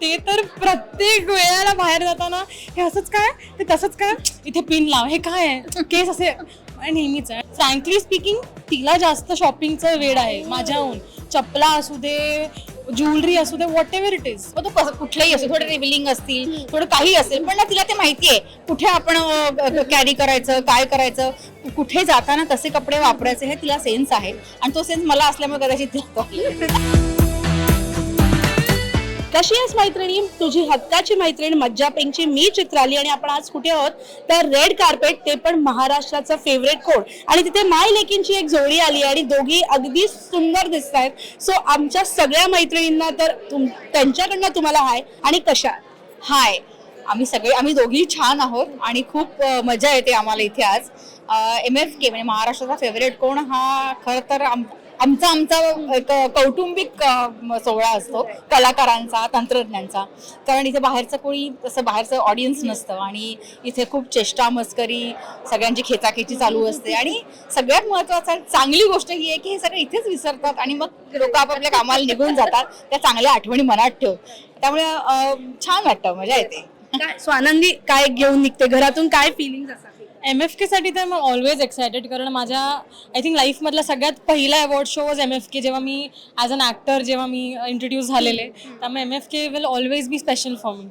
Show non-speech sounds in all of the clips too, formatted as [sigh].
ते तर प्रत्येक वेळेला बाहेर जाताना हे असंच काय? ते तसंच काय? इथे पिन लाव. हे काय आहे? केस असे नेहमीच आहे. फ्रँकली स्पीकिंग तिला जास्त शॉपिंगचं वेळ आहे माझ्याहून. चपला असू दे ज्वेलरी असू दे व्हॉट एव्हर इट इज मग तो कसं कुठलंही असेल थोडं रिव्हिलिंग असतील थोडं काही असेल पण ना तिला ते माहितीये. कुठे आपण कॅरी करायचं काय करायचं कुठे जाताना कसे कपडे वापरायचे हे तिला सेन्स आहे. आणि तो सेन्स मला असल्यामुळे कदाचित कशी आहेस मैत्रिणी? तुझी हक्काची मैत्रीण मज्जा पेंगची मी चित्राली आणि आपण आज कुठे आहोत? तर रेड कार्पेट ते पण महाराष्ट्राचं फेवरेट कोड आणि तिथे माय लेकींची एक जोडी आली आणि दोघी अगदी सुंदर दिसत आहेत सो आमच्या सगळ्या मैत्रिणींना तर तुम- त्यांच्याकडनं तुम्हाला हाय आणि कशा? हाय. आम्ही सगळे आम्ही दोघी छान आहोत आणि खूप मजा येते आम्हाला इथे आज. एम एफ के म्हणजे महाराष्ट्राचा फेवरेट कोण? हा खरं तर आम- आमचा आमचा एक कौटुंबिक सोहळा असतो कलाकारांचा तंत्रज्ञांचा. कारण इथे बाहेरचं कोणी तसं बाहेरचं ऑडियन्स नसतं आणि इथे खूप चेष्टा मस्करी सगळ्यांची खेचाखेची चालू असते. आणि सगळ्यात महत्वाचं चांगली गोष्ट ही आहे की हे सगळे इथेच विसरतात आणि मग लोक आपापल्या कामाला निघून जातात. त्या चांगल्या आठवणी मनात ठेव त्यामुळे छान वाटतं मजा येते. काय स्वानंदी काय घेऊन निघते? घरातून काय फिलिंग असतात? एम एफ के साठी तर मग ऑलवेज एक्सायटेड कारण माझ्या आय थिंक लाईफमधला सगळ्यात पहिला award show was M F K जेव्हा मी ॲज अन ॲक्टर जेव्हा मी इंट्रोड्यूस झालेले. त्यामुळे M F K will always be special for me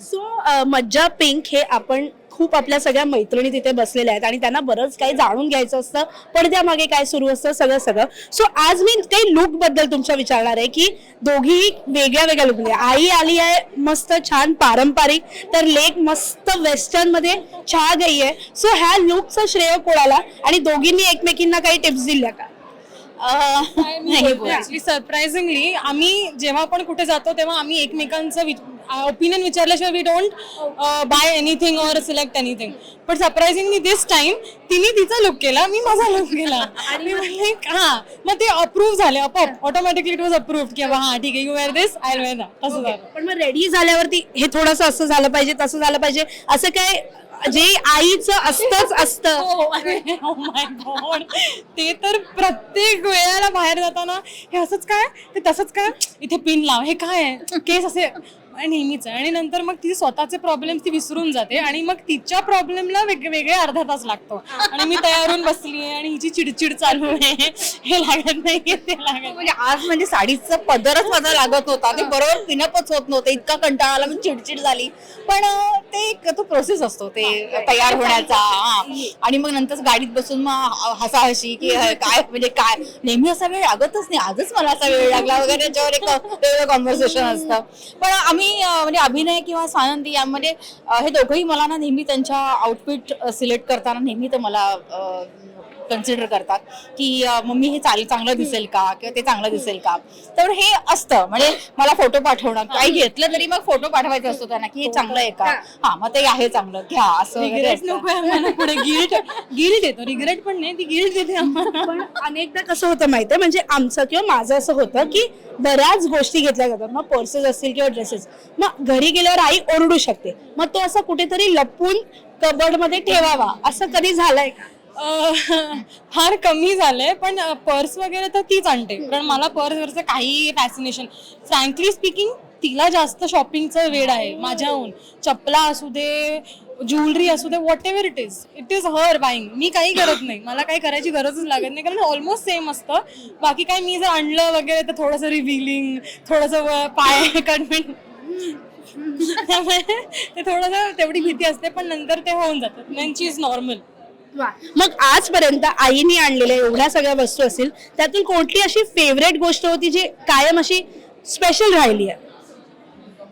so मज्जा पिंक हे आपण खूप आपल्या सगळ्या मैत्रिणी तिथे बसलेल्या आहेत आणि त्यांना बरंच काही जाणून घ्यायचं असतं पडद्यामागे काय सुरू असतं सगळं सगळं. सो आज मी काही लुकबद्दल तुमच्या विचारणार आहे की दोघी वेगळ्या वेगळ्या लुक आई आली आहे मस्त छान पारंपरिक तर लेक मस्त वेस्टर्नमध्ये छा गई आहे. सो ह्या लुकचं श्रेय कोणाला? आणि दोघींनी एकमेकींना काही टिप्स दिल्या का? सरप्राइझिंगली [laughs] आम्ही जेव्हा पण कुठे जातो तेव्हा आम्ही एकमेकांचं ओपिनियन विचारल्याशिवाय we don't buy anything or select anything पण सरप्राइझिंगली दिस टाइम तिने तिचा लुक केला मी माझा लुक केला. [laughs] आणि हा मग ते अप्रूव्ह झाले आपोआप. ऑटोमॅटिकली इट वॉज अप्रूव्ह की बाबा हा ठीक आहे you wear this I wear तसं झालं. पण मग रेडी झाल्यावरती हे थोडंसं असं झालं पाहिजे तसं झालं पाहिजे. असं काय जे आईचं असतंच असतं. Oh my God. ते तर प्रत्येक वेळेला बाहेर जाताना हे असंच काय? ते तसंच काय? इथे पिन लाव. हे काय? केस असे नेहमीच आहे. आणि नंतर मग ती स्वतःचे प्रॉब्लेम ती विसरून जाते आणि मग तिच्या प्रॉब्लेमला वेगवेगळे अर्धा तास लागतो. आणि मी तयार होऊन बसली आहे आणि हिची चिडचिड चालू आहे. हे लागत नाही ते लागत म्हणजे आज म्हणजे साडीचा पदरच माझा लागत होता. ते बरोबर पिनपच होत नव्हतं. इतका कंटाळा आला म्हणजे चिडचिड झाली. पण ते एक तो प्रोसेस असतो. ते तयार होण्याचा. आणि मग नंतर गाडीत बसून मग हसाहशी की काय म्हणजे काय? नेहमी असा वेळ लागतच नाही. आजच मला असा वेळ लागला वगैरे याच्यावर एक वेगळं कॉन्व्हर्सेशन असतं. पण आम्ही अं, म्हणजे अभिनय किंवा सानंदी यामध्ये हे दोघंही मला ना नेहमी त्यांच्या आउटफिट सिलेक्ट करताना नेहमी तर मला कन्सिडर करतात की मम्मी हे चाल चांगलं दिसेल का? किंवा ते चांगलं दिसेल का? तर हे असतं. म्हणजे मला फोटो पाठवणं काही घेतलं तरी मग फोटो पाठवायचा असतो त्यांना की हे चांगलं आहे का? हा. मग ते आहे चांगलं. घ्या असं रिग्रेट. नको पुढे गिल्ट गिल्ट येतो. रिग्रेट पण नाही ती गिल्ट देते पण अनेकदा कसं होतं माहितीये? म्हणजे आमचं किंवा माझं असं होतं की बऱ्याच गोष्टी घेतल्या जातात. मग पर्सेस असतील किंवा ड्रेसेस मग घरी गेल्यावर आई ओरडू शकते. मग तो असं कुठेतरी लपून कबर्डमध्ये ठेवावा. असं कधी झालंय का? फार कमी झालंय पण पर्स वगैरे तर तीच आणते. कारण मला पर्सवरचं काही फॅसिनेशन फ्रँकली स्पीकिंग तिला जास्त शॉपिंगचं वेळ आहे माझ्याहून. चपला असू दे ज्वेलरी असू दे whatever it is it is her buying मी काही करत नाही. मला काही करायची गरजच लागत नाही. कारण ऑलमोस्ट सेम असतं. बाकी काय मी जर आणलं वगैरे तर थोडंसं रिव्हिलिंग थोडंसं पाय [laughs] कन्व्हेंट त्यामुळे ते थोडंसं तेवढी भीती असते पण नंतर ते होऊन जातं. त्यांची इज नॉर्मल मग आजपर्यंत आईने आणलेल्या एवढ्या सगळ्या वस्तू असतील त्यातून कोणती अशी फेवरेट गोष्ट होती जी कायम अशी स्पेशल राहिली आहे?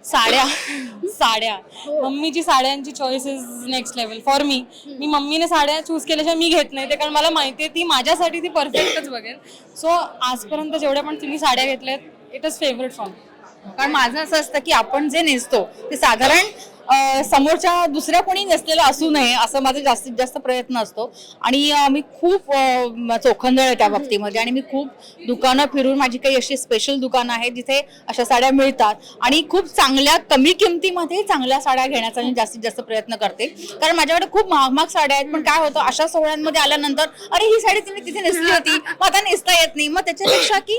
साड्या. [laughs] साड्या. मम्मीची साड्यांची choice is next level for me मी मम्मीने साड्या चूज केल्याशिवाय मी घेत नाही. ते कारण मला माहिती आहे ती माझ्यासाठी ती परफेक्टच बघेल. सो आजपर्यंत जेवढ्या पण तुम्ही साड्या घेतल्यात इट इज फेवरेट फॉर कारण माझं असं असतं की आपण जे नेसतो ते साधारण समोरच्या दुसऱ्या कोणी नेसलेलं असू नये असं माझा जास्तीत जास्त प्रयत्न असतो. आणि मी खूप चोखंदळ आहे त्या बाबतीमध्ये. आणि मी खूप दुकानं फिरून माझी काही अशी स्पेशल दुकानं आहेत जिथे अशा साड्या मिळतात. आणि खूप चांगल्या कमी किमतीमध्ये चांगल्या साड्या घेण्याचा मी जास्तीत जास्त प्रयत्न करते. कारण माझ्याकडे खूप महाग महाग साड्या आहेत. पण काय होतं अशा सोहळ्यांमध्ये आल्यानंतर अरे ही साडी तुम्ही तिथे नेसली होती. मग आता नेसता येत नाही. मग त्याच्यापेक्षा की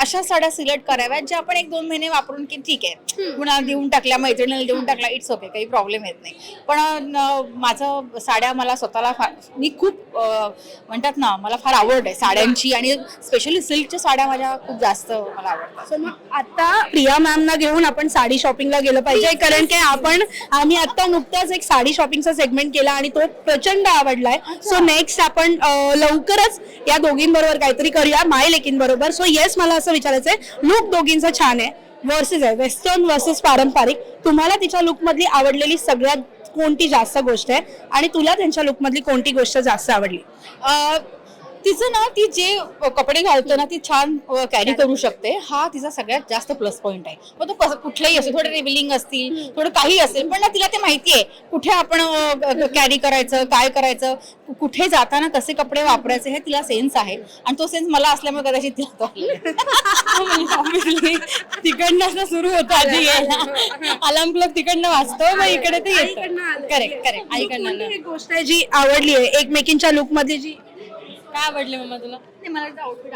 अशा साड्या सिलेक्ट कराव्यात ज्या आपण एक दोन महिने वापरून की ठीक आहे. कुणाला देऊन टाकल्या मैत्रिणीला देऊन टाकल्या इट्स ओके काही प्रॉब्लेम येत नाही. पण माझं साड्या मला स्वतःला फार मी खूप म्हणतात ना मला फार आवड आहे साड्यांची आणि स्पेशली सिल्कच्या साड्या माझ्या खूप जास्त मला आवडतात. मग आता प्रिया मॅमना घेऊन आपण साडी शॉपिंगला गेलं पाहिजे. कारण की आपण आम्ही आता नुकताच एक साडी शॉपिंगचा सेगमेंट केला आणि तो प्रचंड आवडलाय. सो नेक्स्ट आपण लवकरच या दोघींबरोबर काहीतरी करूया माय लेकीन बरोबर सो येस मला असं विचारायचंय लुक दोघींचा छान आहे. वर्सेस आहे. वेस्टर्न वर्सेस पारंपरिक. तुम्हाला तिच्या लुकमधली आवडलेली सगळ्यात कोणती जास्त गोष्ट आहे? आणि तुला त्यांच्या लुकमधली कोणती गोष्ट जास्त आवडली? तिचं ना ती जे कपडे घालतो ना ती छान कॅरी करू. शकते. हा तिचा सगळ्यात जास्त प्लस पॉईंट आहे. मग तो कुठलाही असो थोडं रिव्हिलिंग असतील थोडं काही असेल पण ना तिला ते माहिती आहे. कुठे आपण कॅरी करायचं काय करायचं कुठे जाताना कसे कपडे वापरायचे हे तिला सेन्स आहे. आणि तो सेन्स मला असल्यामुळे कदाचित तिला तो [laughs] तिकडनं सुरू होतं आधी अलार्म क्लॉक तिकडनं वाजतो मग इकडे ते येतं. करेक्ट करेक्ट आईकडनं गोष्ट आहे जी आवडली आहे? एकमेकींच्या लुक मधली जी? काय आवडले मम्मा तुला? नाही, मला आउटफिट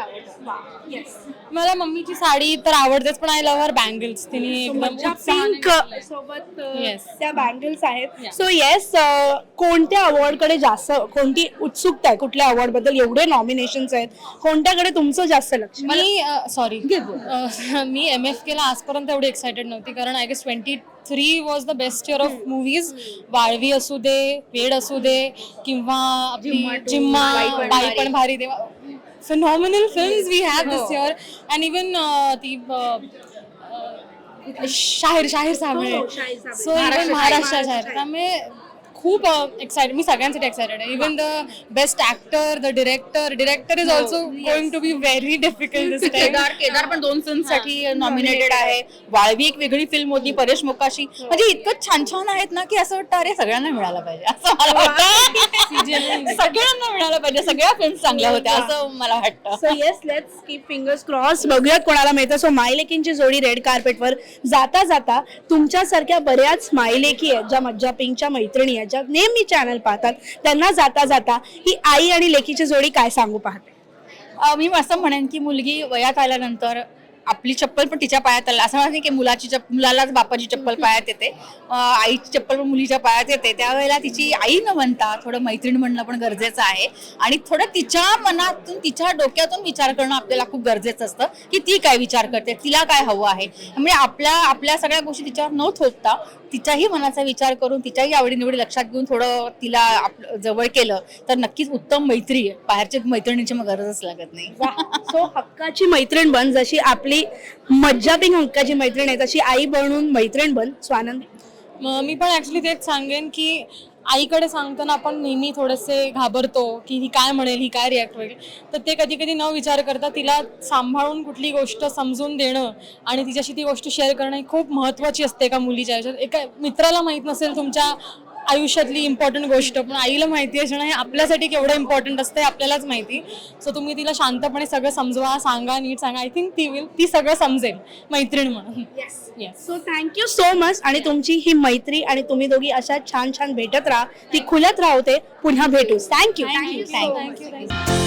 मला मम्मीची साडी तर आवडतेच पण आय लव्ह हर बँगल्स तिने एकदम उत्साहाने पिंक घातलंय. सोबत Yes. त्या बँगल्स आहेत. सो येस कोणत्या अवॉर्डकडे जास्त कोणती उत्सुकता आहे कुठल्या अवॉर्डबद्दल एवढे नॉमिनेशन्स आहेत. कोणत्याकडे तुमचं जास्त लक्ष मी सॉरी [laughs] मी एम एफ केला आजपर्यंत एवढी एक्सायटेड नव्हती कारण I guess twenty three was the best year of movies Vaalvi असू दे वेड असू दे किंवा आपली जिम्मा बाई पण भारी. देवा. Phenomenal films we have this year and even ती uh, uh, Shahir Shahir Sable. Sable. So even Maharashtra Shahir त्यामुळे खूप एक्साइटेड मी सगळ्यांसाठी एक्साइटेड आहे. Even the best actor the director director is also going to be very difficult this time Kedar Kedar पण दोन फिल्मसाठी nominated आहे. वाळवी एक वेगळी फिल्म होती परेश मुकाशी. म्हणजे इतकं छान छान आहेत ना की असं वाटतं अरे सगळ्यांना मिळालं पाहिजे. असं मला वाटतं. [laughs] सगळ्यांना मिळालं पाहिजे. सगळ्या फिल्म चांगल्या होत्या असं मला वाटतं. So yes let's keep fingers cross बघूयात कोणाला मिळतं. सो मायलेकींची जोडी रेड कार्पेटवर जाता जाता तुमच्यासारख्या बऱ्याच मायलेकी आहेत ज्या मज्जा पिंकच्या मैत्रिणी आहेत ज्या नेहमी चॅनल पाहतात त्यांना जाता जाता ही आई आणि लेकीची जोडी काय सांगू पाहते? मी असं म्हणेन की मुलगी वयात आल्यानंतर आपली चप्पल पण तिच्या पायात आला असं नाही की मुलाची चप मुलालाच बापाची चप्पल पायात येते. आईची चप्पल पण मुलीच्या पायात येते. त्यावेळेला तिची आई न म्हणता थोडं मैत्रीण म्हणणं पण गरजेचं आहे. आणि थोडं तिच्या मनातून तिच्या डोक्यातून विचार करणं आपल्याला खूप गरजेचं असतं की ती काय विचार करते तिला काय हवं आहे. म्हणजे आपल्या आपल्या सगळ्या गोष्टी तिच्यावर न थोपता तिच्याही मनाचा विचार करून तिच्याही आवडीनिवडी लक्षात घेऊन थोडं तिला आपलं जवळ केलं तर नक्कीच उत्तम मैत्री बाहेरच्या मैत्रिणीची मग गरजच लागत नाही. सो हक्काची मैत्रीण बन जशी आपली मज्जा पिंग हक्काची मैत्रीण आहे. तशी आई बनून मैत्रीण बन. स्वानंद. मग मी पण ऍक्च्युली तेच सांगेन की आईकडे सांगताना आपण नेहमी थोडेसे घाबरतो की ही काय म्हणेल ही काय रिॲक्ट होईल. तर ते कधी कधी न विचार करता तिला सांभाळून कुठली गोष्ट समजून देणं आणि तिच्याशी ती गोष्ट शेअर करणं ही खूप महत्त्वाची असते एका मुलीच्या आयुष्यात एका मित्राला माहीत नसेल तुमच्या आयुष्यातली इम्पॉर्टंट गोष्ट. पण आईला माहिती असणं हे आपल्यासाठी केवढं इम्पॉर्टंट असतं हे आपल्यालाच माहिती. सो तुम्ही तिला शांतपणे सगळं समजवा सांगा नीट सांगा. आय थिंक ती विल ती सगळं समजेल. मैत्रीण म्हणून. Yes so thank you so much आणि तुमची ही मैत्री आणि तुम्ही दोघी अशा छान छान भेटत राहा. ती खुलत राहते पुन्हा भेटू थँक्यू थँक्यू थँक्यू